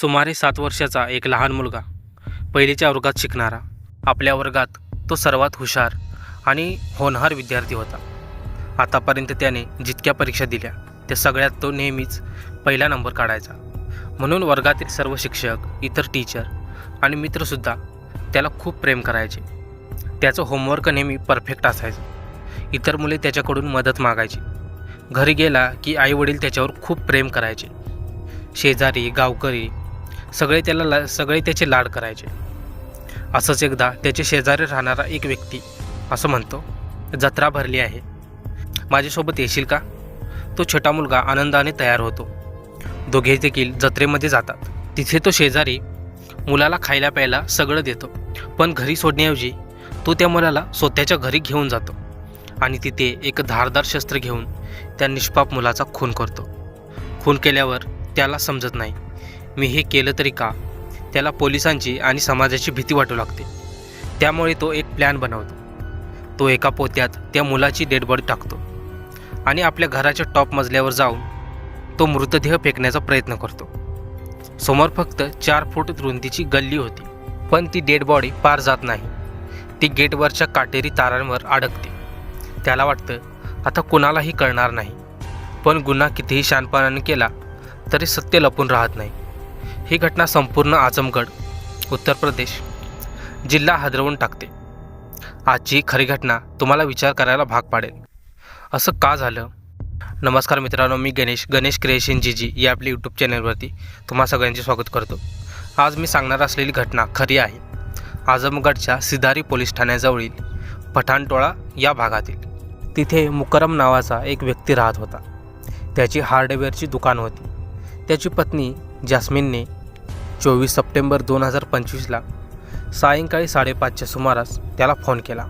सुमारे सात वर्षाचा एक लहान मुलगा पहिलीच्या वर्गात शिकणारा. आपल्या वर्गात तो सर्वात हुशार आणि होनहार विद्यार्थी होता. आतापर्यंत त्याने जितक्या परीक्षा दिल्या त्या सगळ्यात तो नेहमीच पहिला नंबर काढायचा. म्हणून वर्गातील सर्व शिक्षक इतर टीचर आणि मित्रसुद्धा त्याला खूप प्रेम करायचे. त्याचं होमवर्क नेहमी परफेक्ट असायचं. इतर मुले त्याच्याकडून मदत मागायची. घरी गेला की आईवडील त्याच्यावर खूप प्रेम करायचे. शेजारी गावकरी सगळे त्याला ला सगळे त्याचे लाड करायचे. असंच एकदा त्याचे शेजारी राहणारा एक व्यक्ती असं म्हणतो जत्रा भरली आहे. माझ्यासोबत येशील का? तो छोटा मुलगा आनंदाने तयार होतो. दोघे देखील जत्रेमध्ये जातात. तिथे तो शेजारी मुलाला खायला प्यायला सगळं देतो. पण घरी सोडण्याऐवजी तो त्या मुलाला स्वतःच्या घरी घेऊन जातो आणि तिथे एक धारदार शस्त्र घेऊन त्या निष्पाप मुलाचा खून करतो. खून केल्यावर त्याला समजत नाही मी हे केलं तरी का? त्याला पोलिसांची आणि समाजाची भीती वाटू लागते. त्यामुळे तो एक प्लॅन बनवतो. तो एका पोत्यात त्या मुलाची डेड बॉडी टाकतो आणि आपल्या घराच्या टॉप मजल्यावर जाऊन तो मृतदेह फेकण्याचा प्रयत्न करतो. समोर फक्त चार फूट रुंदीची गल्ली होती पण ती डेड बॉडी पार जात नाही. ती गेटवरच्या काटेरी तारांवर अडकते. त्याला वाटतं आता कुणालाही कळणार नाही. पण गुन्हा कितीही शानपणाने केला तरी सत्य लपून राहत नाही. ही घटना संपूर्ण आजमगड उत्तर प्रदेश जिल्हा हादरवून टाकते. आजची खरी घटना तुम्हाला विचार करायला भाग पाडेल. असं का झालं? नमस्कार मित्रांनो मी गणेश गणेश क्रिएशन जी जी या आपल्या यूट्यूब चॅनलवरती तुम्हा सगळ्यांचे स्वागत करतो. आज मी सांगणार असलेली घटना खरी आहे. आजमगडच्या सिदारी पोलीस ठाण्याजवळील पठाणटोळा या भागातील. तिथे मुकरम नावाचा एक व्यक्ती राहत होता. त्याची हार्डवेअरची दुकान होती. त्याची पत्नी जास्मिनने चोवीस सप्टेंबर दोन हजार पंचवीसला सायंकाळी साडेपाचच्या सुमारास त्याला फोन केला.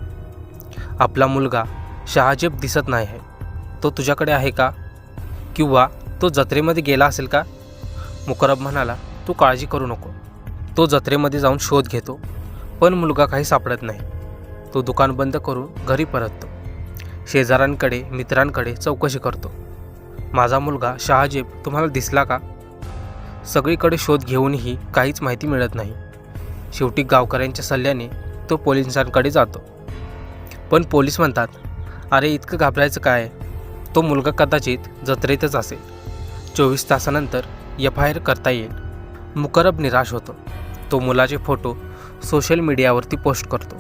आपला मुलगा शहाजेब दिसत नाही आहे. तो तुझ्याकडे आहे का? किंवा तो जत्रेमध्ये गेला असेल का? मुकरब म्हणाला तू काळजी करू नको. तो जत्रेमध्ये जाऊन शोध घेतो पण मुलगा काही सापडत नाही. तो दुकान बंद करून घरी परततो. शेजाऱ्यांकडे मित्रांकडे चौकशी करतो. माझा मुलगा शहाजेब तुम्हाला दिसला का? सगळीकडे शोध घेऊनही काहीच माहिती मिळत नाही. शेवटी गावकऱ्यांच्या सल्ल्याने तो पोलिसांकडे जातो. पण पोलीस म्हणतात अरे इतकं घाबरायचं काय? तो मुलगा कदाचित जत्रेतच असेल. चोवीस तासानंतर एफ आय आर करता येईल. मुकरब निराश होतो. तो मुलाचे फोटो सोशल मीडियावरती पोस्ट करतो.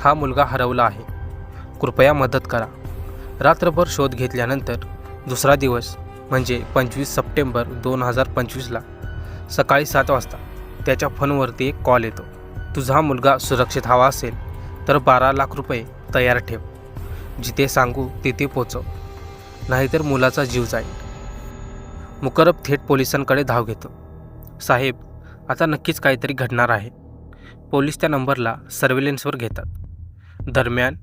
हा मुलगा हरवला आहे. कृपया मदत करा. रात्रभर शोध घेतल्यानंतर दुसरा दिवस म्हणजे पंचवीस सप्टेंबर दोन हजार पंचवीसला सकाळी सात वाजता त्याच्या फोनवरती एक कॉल येतो. तुझा मुलगा सुरक्षित हवा असेल तर बारा लाख रुपये तयार ठेव. जिथे सांगू तिथे पोचव. नाहीतर मुलाचा जीव जाईल. मुकरब थेट पोलिसांकडे धाव घेतो. साहेब आता नक्कीच काहीतरी घडणार आहे. पोलीस त्या नंबरला सर्वेलन्सवर घेतात. दरम्यान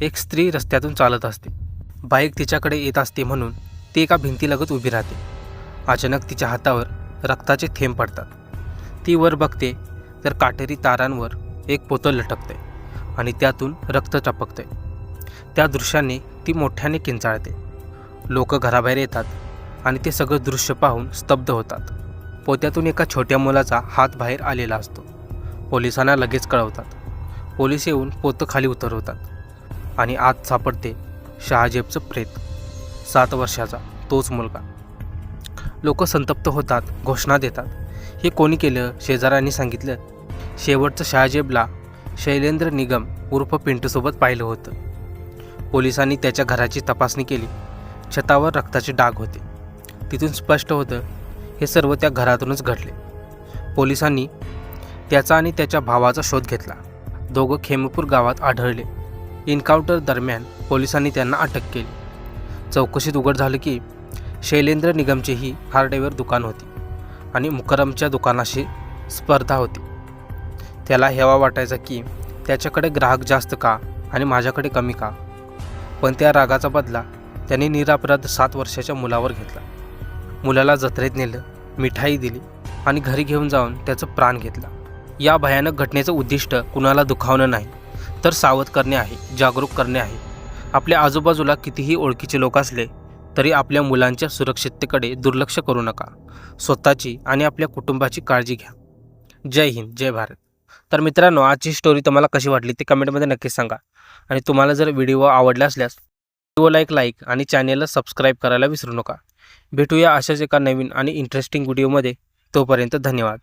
एक स्त्री रस्त्यातून चालत असते. बाईक तिच्याकडे येत असते म्हणून ती एका भिंतीलगत उभी राहते. अचानक तिच्या हातावर रक्ताचे थेंब पडतात. ती वर बघते तर काटेरी तारांवर एक पोतं लटकते आणि त्यातून रक्त टपकते त्या दृश्याने ती मोठ्याने किंचाळते. लोक घराबाहेर येतात आणि ते सगळं दृश्य पाहून स्तब्ध होतात. पोत्यातून एका छोट्या मुलाचा हात बाहेर आलेला असतो. पोलिसांना लगेच कळवतात. पोलीस येऊन पोतं खाली उतरवतात आणि आत सापडते शहाजेबचं प्रेत. सात वर्षाचा तोच मुलगा. लोक संतप्त होतात घोषणा देतात. हे कोणी केलं? शेजाऱ्यांनी सांगितलं. शेवटचं शहाजेबला शैलेंद्र निगम उर्फ पिंटूसोबत पाहिलं होतं. पोलिसांनी त्याच्या घराची तपासणी केली. छतावर रक्ताचे डाग होते. तिथून स्पष्ट होतं हे सर्व त्या घरातूनच घडले. पोलिसांनी त्याचा आणि त्याच्या भावाचा शोध घेतला. दोघं खेमपूर गावात आढळले. एन्काउंटर दरम्यान पोलिसांनी त्यांना अटक केली. चौकशीत उघड झालं की शैलेंद्र निगमचेही हार्डवेअर दुकान होती आणि मुकरमच्या दुकानाशी स्पर्धा होती. त्याला हेवा वाटायचा की त्याच्याकडे ग्राहक जास्त का आणि माझ्याकडे कमी का? पण त्या रागाचा बदला त्याने निरापराध सात वर्षाच्या मुलावर घेतला. मुलाला जत्रेत नेलं मिठाई दिली आणि घरी घेऊन जाऊन त्याचं प्राण घेतला. या भयानक घटनेचं उद्दिष्ट कुणाला दुखावणं नाही तर सावध करणे आहे जागरूक करणे आहे. आपल्या आजूबाजूला कितीही ओळखीचे लोक असले तरी आपल्या मुलांच्या सुरक्षिततेकडे दुर्लक्ष करू नका. स्वतःची आणि आपल्या कुटुंबाची काळजी घ्या. जय हिंद जय भारत. तर मित्रांनो आजची स्टोरी तुम्हाला कशी वाटली ते कमेंटमध्ये नक्की सांगा. आणि तुम्हाला जर व्हिडिओ आवडला असल्यास व्हिडिओला एक लाईक आणि चॅनेलला सबस्क्राईब करायला विसरू नका. भेटूया अशाच एका नवीन आणि इंटरेस्टिंग व्हिडिओमध्ये तोपर्यंत धन्यवाद.